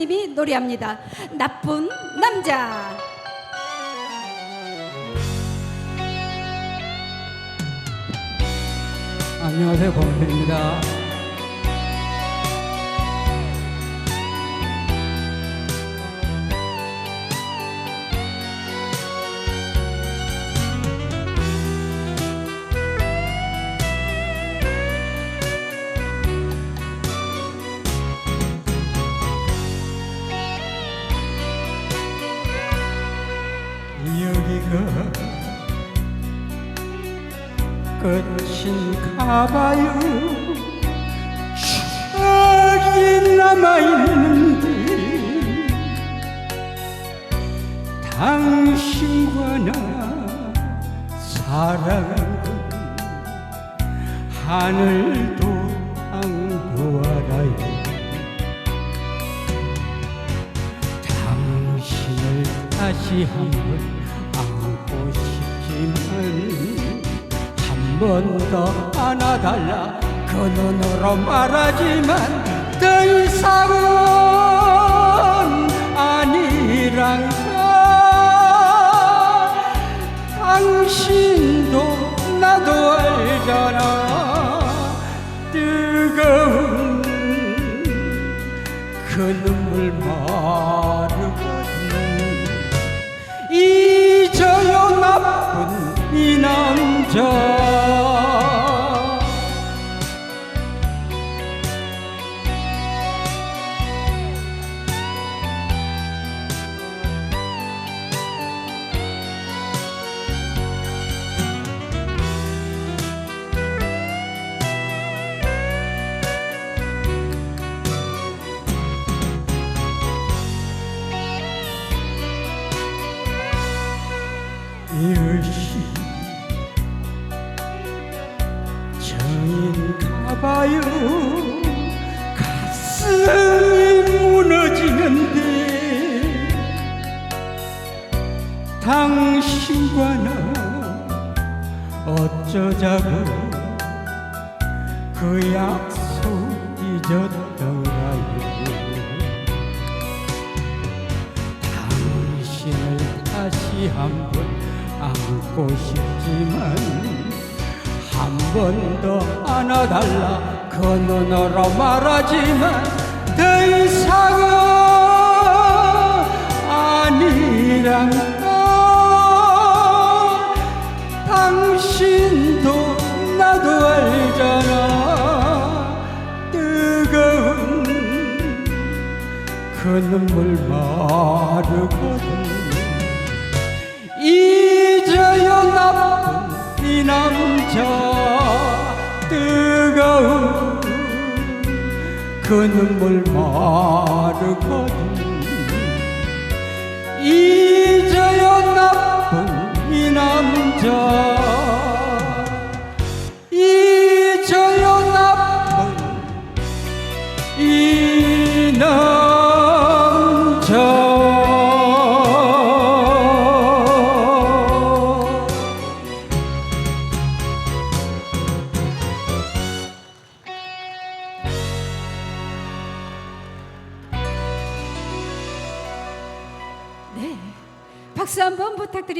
님이 노래합니다. 나쁜 남자. 안녕하세요 범태입니다. 끝인가 봐요. 저기 남아있는데 당신과 나 사랑은 하늘도 알아요. 당신을 다시 한번 한번더 안아달라. 그 눈으로 말하지만 더 이상은 아니란 걸. 당신도 나도 알잖아. 뜨거운 그 눈물 마르거든 잊어요 나쁜 이 남자 이것이 정인가봐요. 가슴이 무너지는데 당신과 나 어쩌자고 그 약속 잊었던가요. 당신을 다시 한번 안고 싶지만 한 번 더 안아달라. 그 눈으로 말하지만 더 이상은 아니란 걸 당신도 나도 알잖아. 뜨거운 그 눈물 마르거든 잊어요 나쁜 이 남자 뜨거운 그 눈물 마르거든. 잊어요 나쁜 이 남자 잊어요 나쁜 이 남자 네. 박수 한번 부탁드립니다.